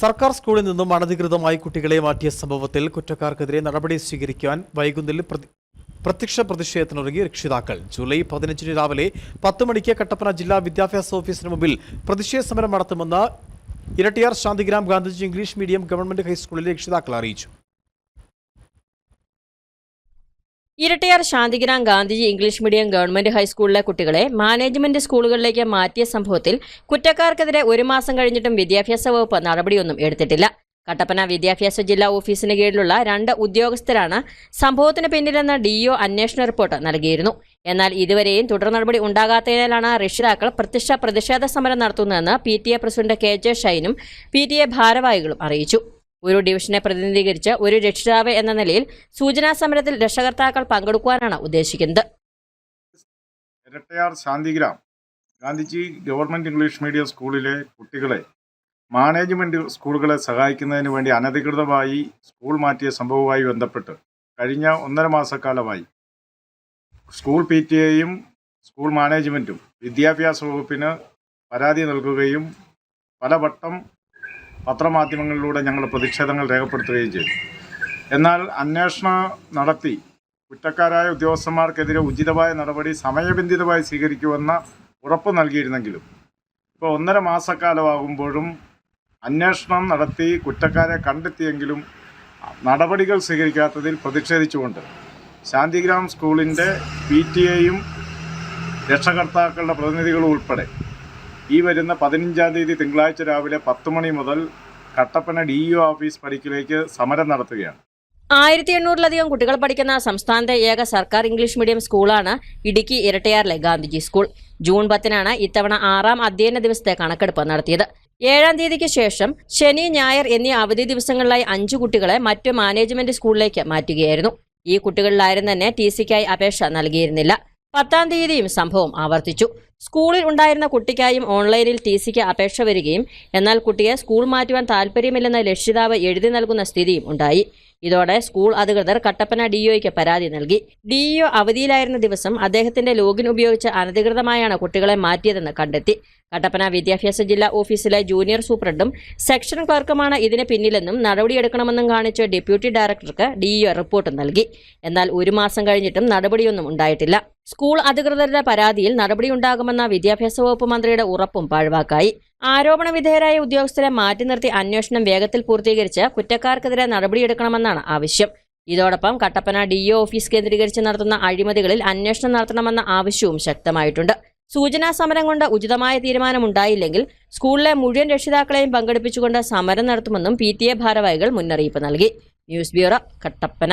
സർക്കാർ സ്കൂളിൽ നിന്നും അനധികൃതമായി കുട്ടികളെ മാറ്റിയ സംഭവത്തിൽ കുറ്റക്കാർക്കെതിരെ നടപടി സ്വീകരിക്കാൻ വൈകുന്നേരം പ്രതി- പ്രത്യക്ഷ പ്രതിഷേധത്തിനൊരുങ്ങി രക്ഷിതാക്കൾ. ജൂലൈ പതിനഞ്ചിന് രാവിലെ പത്ത് മണിക്ക് കട്ടപ്പന ജില്ലാ വിദ്യാഭ്യാസ ഓഫീസിന് മുമ്പിൽ പ്രതിഷേധ സമരം നടത്തുമെന്ന് Erattayar Shantigram Gandhiji English medium government ഹൈസ്കൂളിലെ രക്ഷിതാക്കൾ അറിയിച്ചു. Erattayar Shantigram Gandhiji English medium government ഹൈസ്കൂളിലെ കുട്ടികളെ മാനേജ്മെന്റ് സ്കൂളുകളിലേക്ക് മാറ്റിയ സംഭവത്തിൽ കുറ്റക്കാർക്കെതിരെ ഒരു മാസം കഴിഞ്ഞിട്ടും വിദ്യാഭ്യാസ വകുപ്പ് നടപടിയൊന്നും എടുത്തിട്ടില്ല. കട്ടപ്പന വിദ്യാഭ്യാസ ജില്ലാ ഓഫീസിന് കീഴിലുള്ള രണ്ട് ഉദ്യോഗസ്ഥരാണ് സംഭവത്തിന് പിന്നിലെന്ന് ഡിഇഒ അന്വേഷണ റിപ്പോർട്ട് നൽകിയിരുന്നു. എന്നാൽ ഇതുവരെയും തുടർ നടപടി ഉണ്ടാകാത്തതിനാലാണ് രക്ഷിതാക്കൾ പ്രത്യക്ഷ പ്രതിഷേധ സമരം നടത്തുന്നതെന്ന് P T A president K J ഷൈനും P T A ഭാരവാഹികളും അറിയിച്ചു. ഒരു ഡിവിഷനെ പ്രതിനിധീകരിച്ച് ഒരു രക്ഷിതാവ് എന്ന നിലയിൽ സൂചനാ സമരത്തിൽ രക്ഷകർത്താക്കൾ പങ്കെടുക്കുവാനാണ് ഉദ്ദേശിക്കുന്നത്. Erattayar Shantigram. Gandhiji government English medium സ്കൂളിലെ കുട്ടികളെ മാനേജ്മെന്റ് സ്കൂളുകളെ സഹായിക്കുന്നതിന് വേണ്ടി അനധികൃതമായി സ്കൂൾ മാറ്റിയ സംഭവവുമായി ബന്ധപ്പെട്ട് കഴിഞ്ഞ ഒന്നര മാസക്കാലമായി സ്കൂൾ പി ടി എയും സ്കൂൾ മാനേജ്മെന്റും വിദ്യാഭ്യാസ വകുപ്പിന് പരാതി നൽകുകയും പലവട്ടം പത്രമാധ്യമങ്ങളിലൂടെ ഞങ്ങൾ പ്രതിഷേധങ്ങൾ രേഖപ്പെടുത്തുകയും ചെയ്തു. എന്നാൽ അന്വേഷണം നടത്തി. കുറ്റക്കാരായ ഉദ്യോഗസ്ഥന്മാർക്കെതിരെ ഉചിതമായ നടപടി സമയബന്ധിതമായി സ്വീകരിക്കുമെന്ന ഉറപ്പ് നൽകിയിരുന്നെങ്കിലും ഇപ്പോൾ ഒന്നര മാസക്കാലമാകുമ്പോഴും അന്വേഷണം നടത്തി കുറ്റക്കാരെ കണ്ടെത്തിയെങ്കിലും നടപടികൾ സ്വീകരിക്കാത്തതിൽ പ്രതിഷേധിച്ചുകൊണ്ട് ശാന്തിഗ്രാം സ്കൂളിന്റെ പി ടി എയും രക്ഷകർത്താക്കളുടെ പ്രതിനിധികളും ഉൾപ്പെടെ ഈ വരുന്ന പതിനഞ്ചാം തീയതി തിങ്കളാഴ്ച രാവിലെ പത്ത് മണി മുതൽ കട്ടപ്പന ഡി യു ഓഫീസ് പരിക്കിലേക്ക് സമരം നടത്തുകയാണ്. ആയിരത്തി എണ്ണൂറിലധികം കുട്ടികൾ പഠിക്കുന്ന സംസ്ഥാനത്തെ ഏക സർക്കാർ ഇംഗ്ലീഷ് മീഡിയം സ്കൂളാണ് ഇടുക്കി ഇരട്ടയാറിലെ ഗാന്ധിജി സ്കൂൾ. ജൂൺ പത്തിനാണ് ഇത്തവണ ആറാം അധ്യയന ദിവസത്തെ കണക്കെടുപ്പ് നടത്തിയത്. ഏഴാം തീയതിക്ക് ശേഷം ശനി ഞായർ എന്നീ അവധി ദിവസങ്ങളിലായി അഞ്ചു കുട്ടികളെ മറ്റു മാനേജ്മെന്റ് സ്കൂളിലേക്ക് മാറ്റുകയായിരുന്നു. ഈ കുട്ടികളിലാരും തന്നെ ടി സിക്കായി അപേക്ഷ നൽകിയിരുന്നില്ല. പത്താം തീയതിയും സംഭവം ആവർത്തിച്ചു. സ്കൂളിൽ ഉണ്ടായിരുന്ന കുട്ടിക്കായും ഓൺലൈനിൽ ടി സിക്ക് അപേക്ഷ വരികയും എന്നാൽ കുട്ടിയെ സ്കൂൾ മാറ്റുവാൻ താൽപ്പര്യമില്ലെന്ന് രക്ഷിതാവ് എഴുതി നൽകുന്ന സ്ഥിതിയും ഉണ്ടായി. ഇതോടെ സ്കൂൾ അധികൃതർ കട്ടപ്പന ഡിഇഒയ്ക്ക് പരാതി നൽകി. ഡിഇഒ അവധിയിലായിരുന്ന ദിവസം അദ്ദേഹത്തിന്റെ ലോഗിൻ ഉപയോഗിച്ച് അനധികൃതമായാണ് കുട്ടികളെ മാറ്റിയതെന്ന് കണ്ടെത്തി. കട്ടപ്പന വിദ്യാഭ്യാസ ജില്ലാ ഓഫീസിലെ ജൂനിയർ സൂപ്രണ്ടും സെക്ഷൻ ക്ലർക്കുമാണ് ഇതിന് പിന്നിലെന്നും നടപടിയെടുക്കണമെന്നും കാണിച്ച് ഡെപ്യൂട്ടി ഡയറക്ടർക്ക് ഡിഇഒ റിപ്പോർട്ട് നൽകി. എന്നാൽ ഒരു മാസം കഴിഞ്ഞിട്ടും നടപടിയൊന്നും ഉണ്ടായിട്ടില്ല. സ്കൂൾ അധികൃതരുടെ പരാതിയിൽ നടപടിയുണ്ടാകുമെന്ന വിദ്യാഭ്യാസ വകുപ്പ് മന്ത്രിയുടെ ഉറപ്പും പാഴ്വാക്കായി. ആരോപണ വിധേയരായ ഉദ്യോഗസ്ഥരെ മാറ്റി നിർത്തി അന്വേഷണം വേഗത്തിൽ പൂർത്തീകരിച്ച് കുറ്റക്കാർക്കെതിരെ നടപടിയെടുക്കണമെന്നാണ് ആവശ്യം. ഇതോടൊപ്പം കട്ടപ്പന ഡിഇഒ ഓഫീസ് കേന്ദ്രീകരിച്ച് നടത്തുന്ന അഴിമതികളിൽ അന്വേഷണം നടത്തണമെന്ന ആവശ്യവും ശക്തമായിട്ടുണ്ട്. സൂചനാ സമരം കൊണ്ട് ഉചിതമായ തീരുമാനമുണ്ടായില്ലെങ്കിൽ സ്കൂളിലെ മുഴുവൻ രക്ഷിതാക്കളെയും പങ്കെടുപ്പിച്ചുകൊണ്ട് സമരം നടത്തുമെന്നും പി ടി എ ഭാരവാഹികൾ മുന്നറിയിപ്പ് നൽകി. News bureau Kattappana.